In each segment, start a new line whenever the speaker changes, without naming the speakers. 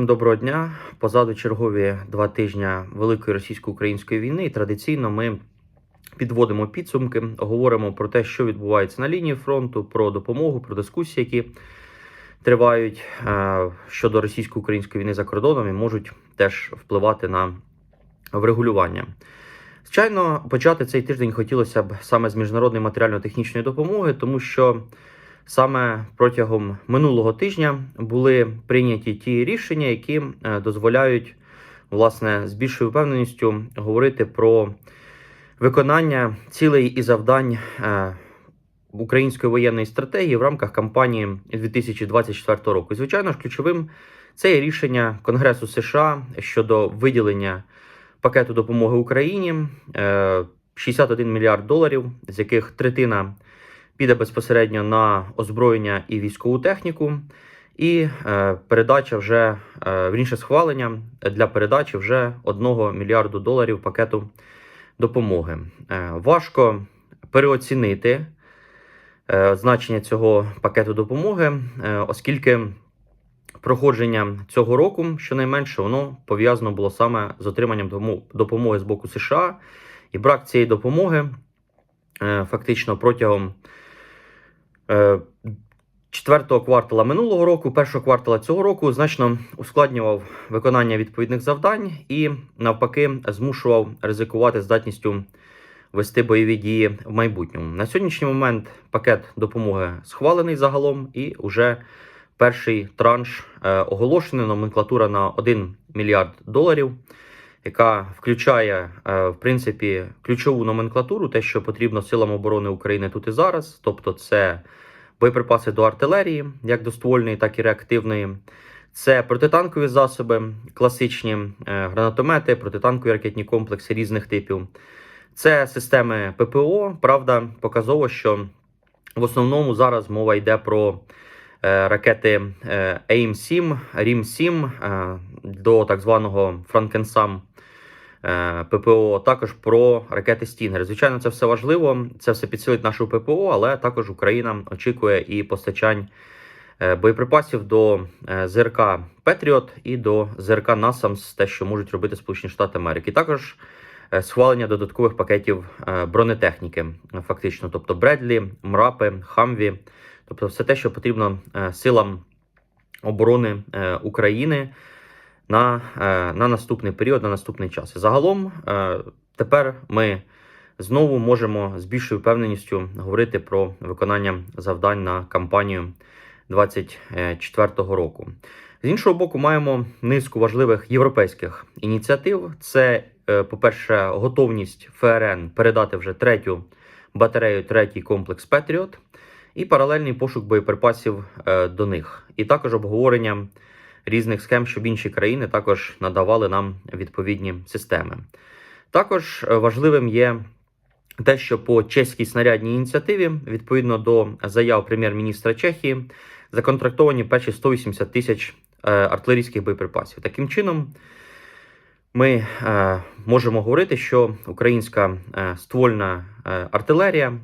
Всім доброго дня. Позаду чергові два тижні великої російсько-української війни. І традиційно ми підводимо підсумки, говоримо про те, що відбувається на лінії фронту, про допомогу, про дискусії, які тривають е, щодо російсько-української війни за кордоном і можуть теж впливати на врегулювання. Звичайно, почати цей тиждень хотілося б саме з міжнародної матеріально-технічної допомоги, тому що саме протягом минулого тижня були прийняті ті рішення, які е, дозволяють власне з більшою впевненістю говорити про виконання цілей і завдань е, української воєнної стратегії в рамках кампанії 2024 року. І, звичайно ж, ключовим це є рішення Конгресу США щодо виділення пакету допомоги Україні е, 61 мільярд доларів, з яких третина піде безпосередньо на озброєння і військову техніку, і е, передача вже е, вірніше схвалення для передачі вже 1 мільярду доларів пакету допомоги. Е, важко переоцінити значення цього пакету допомоги, оскільки проходження цього року, щонайменше, воно пов'язано було саме з отриманням допомоги з боку США, і брак цієї допомоги фактично протягом четвертого квартала минулого року, першого квартала цього року значно ускладнював виконання відповідних завдань і навпаки змушував ризикувати здатністю вести бойові дії в майбутньому. На сьогоднішній момент пакет допомоги схвалений загалом, і вже перший транш е, оголошений номенклатура на 1 мільярд доларів. Яка включає е, в принципі ключову номенклатуру, те, що потрібно силам оборони України тут і зараз, тобто це боєприпаси до артилерії, як до ствольної, так і реактивної. Це протитанкові засоби, класичні е, гранатомети, протитанкові ракетні комплекси різних типів. Це системи ППО. Правда, показово, що в основному зараз мова йде про е, ракети е, AIM-7, RIM-7 е, до так званого Франкенсам ППО, також про ракети Стінгер. Звичайно, це все важливо. Це все підсилить нашу ППО, але також Україна очікує і постачань е, боєприпасів до е, ЗРК Петріот і до ЗРК Насамс, те, що можуть робити Сполучені Штати Америки. Також е, схвалення додаткових пакетів е, бронетехніки, е, фактично, тобто Бредлі, Мрапи, Хамві, тобто все те, що потрібно е, силам оборони е, України на, е, на наступний період, на наступний час. Загалом е, тепер ми знову можемо з більшою впевненістю говорити про виконання завдань на кампанію 2024 року. З іншого боку, маємо низку важливих європейських ініціатив. Це, е, по-перше, готовність ФРН передати вже третю батарею, третій комплекс Петріот, і паралельний пошук боєприпасів до них, і також обговорення різних схем, щоб інші країни також надавали нам відповідні системи. Також е, важливим є те, що по чеській снарядній ініціативі, відповідно до заяв прем'єр-міністра Чехії, законтрактовані перші 180 тисяч е, артилерійських боєприпасів. Таким чином, ми е, можемо говорити, що українська ствольна артилерія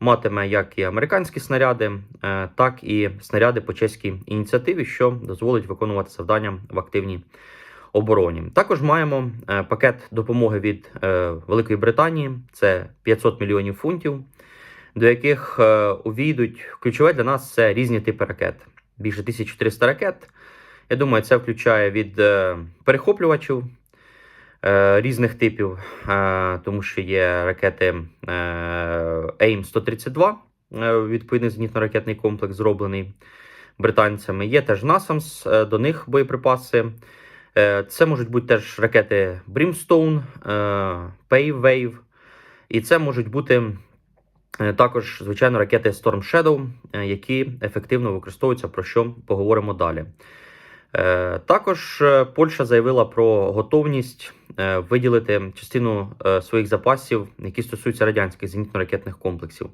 матиме як і американські снаряди, е, так і снаряди по чеській ініціативі, що дозволить виконувати завдання в активній обороні. Також маємо е, пакет допомоги від е, Великої Британії, це 500 мільйонів фунтів, до яких увійдуть ключове для нас це різні типи ракет. Більше 1400 ракет. Я думаю, це включає від перехоплювачів різних типів, е, тому що є ракети е, AIM-132, е, відповідний зенітно-ракетний комплекс, зроблений британцями. Є теж NASAMS, е, до них боєприпаси. Е, Це можуть бути теж ракети Brimstone, е, Paywave, і це можуть бути е, також, звичайно, ракети Storm Shadow, е, які ефективно використовуються, про що поговоримо далі. Е, Також е, Польща заявила про готовність е, виділити частину своїх запасів, які стосуються радянських зенітно-ракетних комплексів.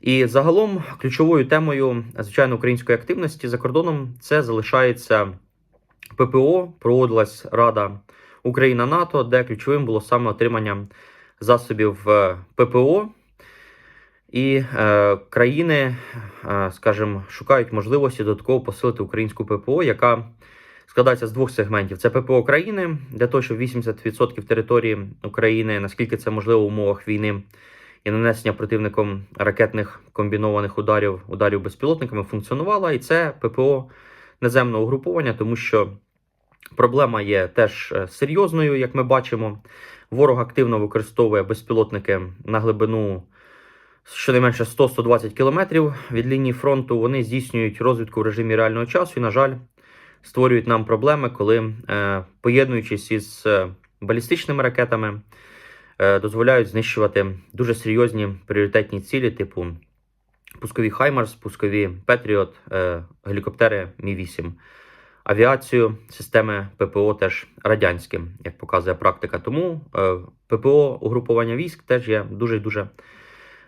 І загалом ключовою темою звичайно української активності за кордоном це залишається ППО. Проводилась Рада Україна НАТО, де ключовим було саме отримання засобів ППО. І е, країни, е, скажімо, шукають можливості додатково посилити українську ППО, яка складається з двох сегментів: це ППО країни для того, щоб 80% території України, наскільки це можливо в умовах війни і нанесення противником ракетних комбінованих ударів, ударів безпілотниками функціонувала. І це ППО наземного угруповання, тому що проблема є теж е, серйозною, як ми бачимо. Ворог активно використовує безпілотники на глибину щонайменше 100-120 кілометрів від лінії фронту. Вони здійснюють розвідку в режимі реального часу і, на жаль, створюють нам проблеми, коли, е, поєднуючись із е, балістичними ракетами, е, дозволяють знищувати дуже серйозні пріоритетні цілі, типу пускові Хаймарс, пускові Петріот, гелікоптери Мі-8. Авіацію, системи ППО теж радянські, як показує практика. Тому ППО угрупування військ теж є дуже дуже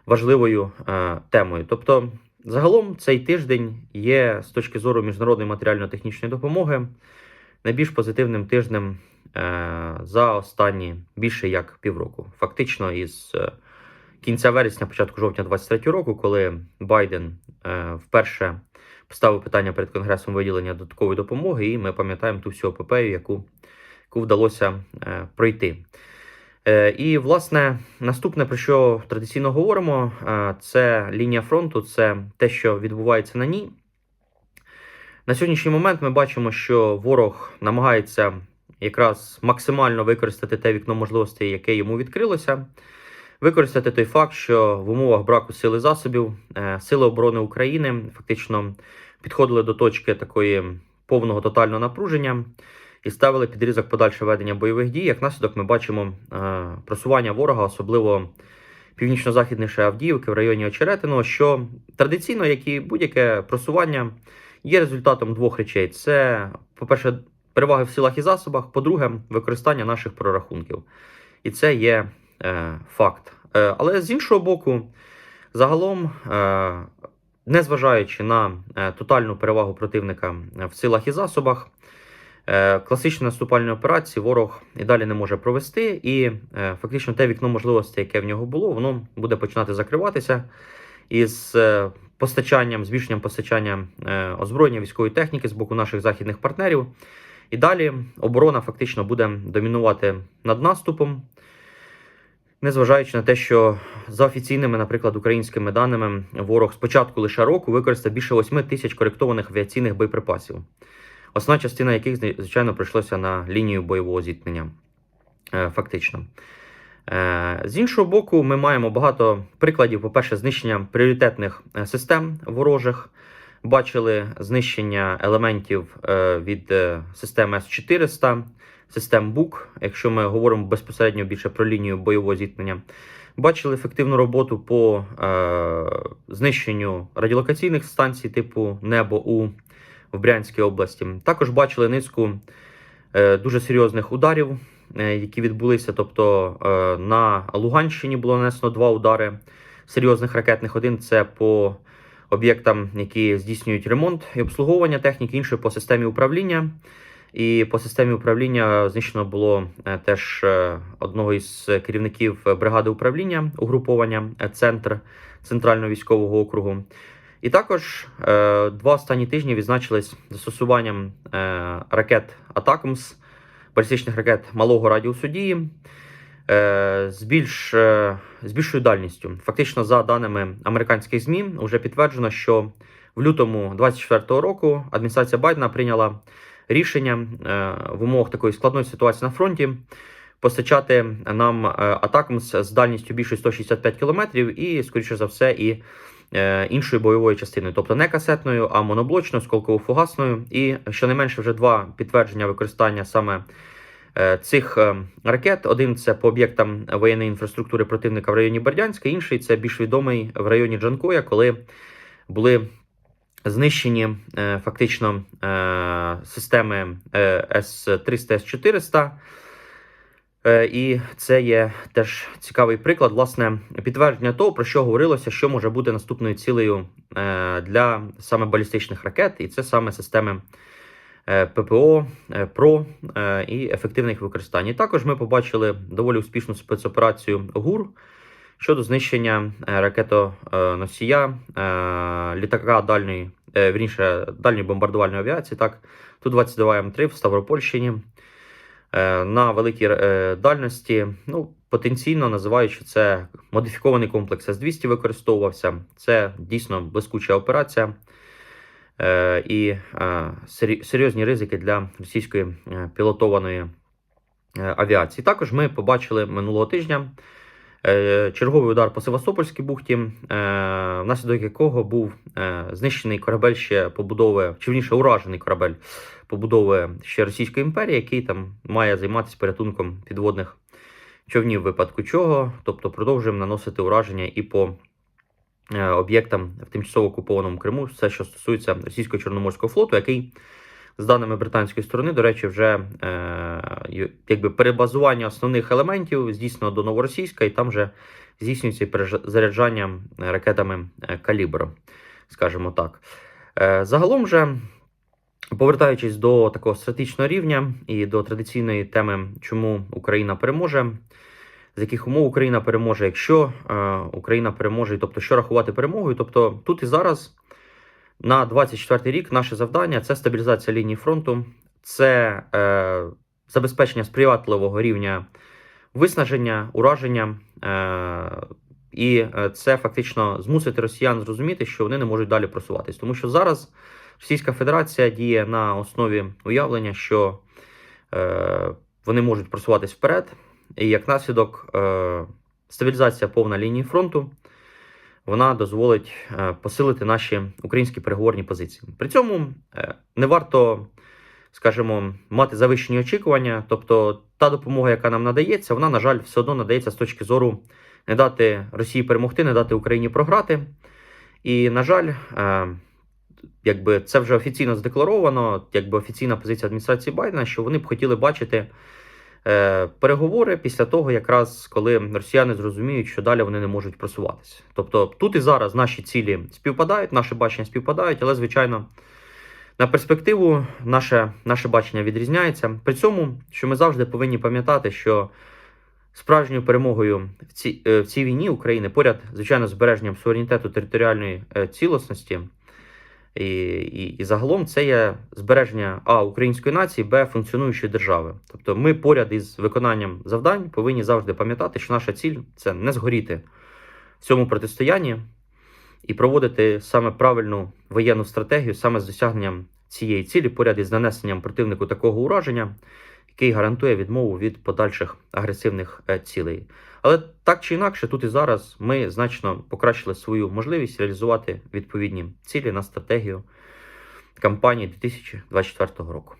важливою е, темою. Тобто, загалом цей тиждень є з точки зору міжнародної матеріально-технічної допомоги найбільш позитивним тижнем е, за останні більше як півроку. Фактично, із е, кінця вересня, початку жовтня 2023 року, коли Байден вперше поставив питання перед Конгресом виділення додаткової допомоги, і ми пам'ятаємо ту всю епопею, яку, яку вдалося пройти. Е, І, власне, наступне, про що традиційно говоримо, е, це лінія фронту, це те, що відбувається на ній. На сьогоднішній момент ми бачимо, що ворог намагається якраз максимально використати те вікно можливостей, яке йому відкрилося. Використати той факт, що в умовах браку сили засобів е, Сили оборони України фактично підходили до точки такої повного тотального напруження і ставили підрізок подальше ведення бойових дій. Як наслідок, ми бачимо е, просування ворога, особливо північно-західніше Авдіївки в районі Очеретиного, що традиційно, як і будь-яке просування, є результатом двох речей: це, по-перше, переваги в силах і засобах, по-друге, використання наших прорахунків. І це є е, факт. Е, але з іншого боку, загалом, е, незважаючи на е, тотальну перевагу противника в силах і засобах, класичні наступальні операції ворог і далі не може провести, і е, фактично те вікно можливостей, яке в нього було, воно буде починати закриватися із е, постачанням, збільшенням постачання е, озброєння військової техніки з боку наших західних партнерів. І далі оборона фактично буде домінувати над наступом. Незважаючи на те, що за офіційними, наприклад, українськими даними, ворог спочатку лише року використав більше 8 тисяч коректованих авіаційних боєприпасів, основна частина яких, звичайно, прийшлося на лінію бойового зіткнення. Е, Фактично. Е, З іншого боку, ми маємо багато прикладів, по-перше, знищення пріоритетних е, систем ворожих. Бачили знищення елементів від системи С-400, систем БУК, якщо ми говоримо безпосередньо більше про лінію бойового зіткнення. Бачили ефективну роботу по е, знищенню радіолокаційних станцій типу Небо У в Брянській області. Також бачили низку е, дуже серйозних ударів, е, які відбулися. Тобто е, на Луганщині було нанесено два удари серйозних ракетних. Один це по об'єктам, які здійснюють ремонт і обслуговування техніки, інший по системі управління. І по системі управління знищено було теж одного із керівників бригади управління угруповання центр центрального військового округу. І також е, два останні тижні відзначились застосуванням е, ракет Атакмс, балістичних ракет малого радіусу дії е, з більш е, з більшою дальністю. Фактично, за даними американських ЗМІ, вже підтверджено, що в лютому 2024 року адміністрація Байдена прийняла рішення е, в умовах такої складної ситуації на фронті постачати нам е, Атакмс з дальністю більше 165 км і, скоріше за все, і іншою бойовою частиною, тобто не касетною, а моноблочною, сколково-фугасною. І щонайменше вже два підтвердження використання саме е, цих е, ракет. Один це по об'єктам воєнної інфраструктури противника в районі Бердянська, інший це більш відомий в районі Джанкоя, коли були знищені е, фактично е, системи е, С-300, С-400. Е, І це є теж цікавий приклад, власне, підтвердження того, про що говорилося, що може бути наступною цілею е, для саме балістичних ракет, і це саме системи е, ППО, е, ПРО е, і ефективних використань. І також ми побачили доволі успішну спецоперацію ГУР щодо знищення е, ракетоносія е, літака дальньої е, вірніше, дальньої бомбардувальної авіації, так, Ту-22 М3 в Ставропольщині е, на великій е, дальності. Ну, потенційно називаючи це модифікований комплекс С-200 використовувався. Це дійсно блискуча операція е, і е, серйозні ризики для російської е, пілотованої е, авіації. Також ми побачили минулого тижня е, черговий удар по Севастопольській бухті, е, внаслідок якого був е, знищений корабель ще побудови, чи вніше уражений корабель побудови ще Російської імперії, який там має займатися порятунком підводних човнів, випадку чого, тобто продовжуємо наносити ураження і по е, об'єктам в тимчасово окупованому Криму, все, що стосується російського чорноморського флоту, який з даними британської сторони, до речі, вже е, якби перебазування основних елементів здійснено до новоросійська, і там вже здійснюється перезаряджання ракетами е, калібр, скажімо так. Е, загалом же. Повертаючись до такого стратегічного рівня і до традиційної теми, чому Україна переможе, з яких умов Україна переможе, якщо е, Україна переможе, тобто що рахувати перемогою, тобто тут і зараз на 24 рік наше завдання це стабілізація лінії фронту, це е, забезпечення сприятливого рівня виснаження, ураження, е, і е, це фактично змусити росіян зрозуміти, що вони не можуть далі просуватись, тому що зараз. Російська Федерація діє на основі уявлення, що е, вони можуть просуватись вперед, і як наслідок е, стабілізація повна лінії фронту вона дозволить е, посилити наші українські переговорні позиції. При цьому е, не варто, скажімо, мати завищені очікування, тобто та допомога, яка нам надається, вона, на жаль, все одно надається з точки зору не дати Росії перемогти, не дати Україні програти. І, на жаль, е, якби це вже офіційно задекларовано, якби офіційна позиція адміністрації Байдена, що вони б хотіли бачити е, переговори після того, якраз коли росіяни зрозуміють, що далі вони не можуть просуватися. Тобто тут і зараз наші цілі співпадають, наші бачення співпадають, але звичайно. На перспективу наше, наше бачення відрізняється. При цьому, що ми завжди повинні пам'ятати, що справжньою перемогою в цій, е, в цій війні України поряд, звичайно, збереженням суверенітету територіальної е, цілісності, і, і, і загалом це є збереження А української нації, Б функціонуючої держави. Тобто, ми поряд із виконанням завдань повинні завжди пам'ятати, що наша ціль це не згоріти в цьому протистоянні і проводити саме правильну воєнну стратегію, саме з досягненням цієї цілі, поряд із нанесенням противнику такого ураження, який гарантує відмову від подальших агресивних е, цілей. Але так чи інакше, тут і зараз ми значно покращили свою можливість реалізувати відповідні цілі на стратегію кампанії 2024 року.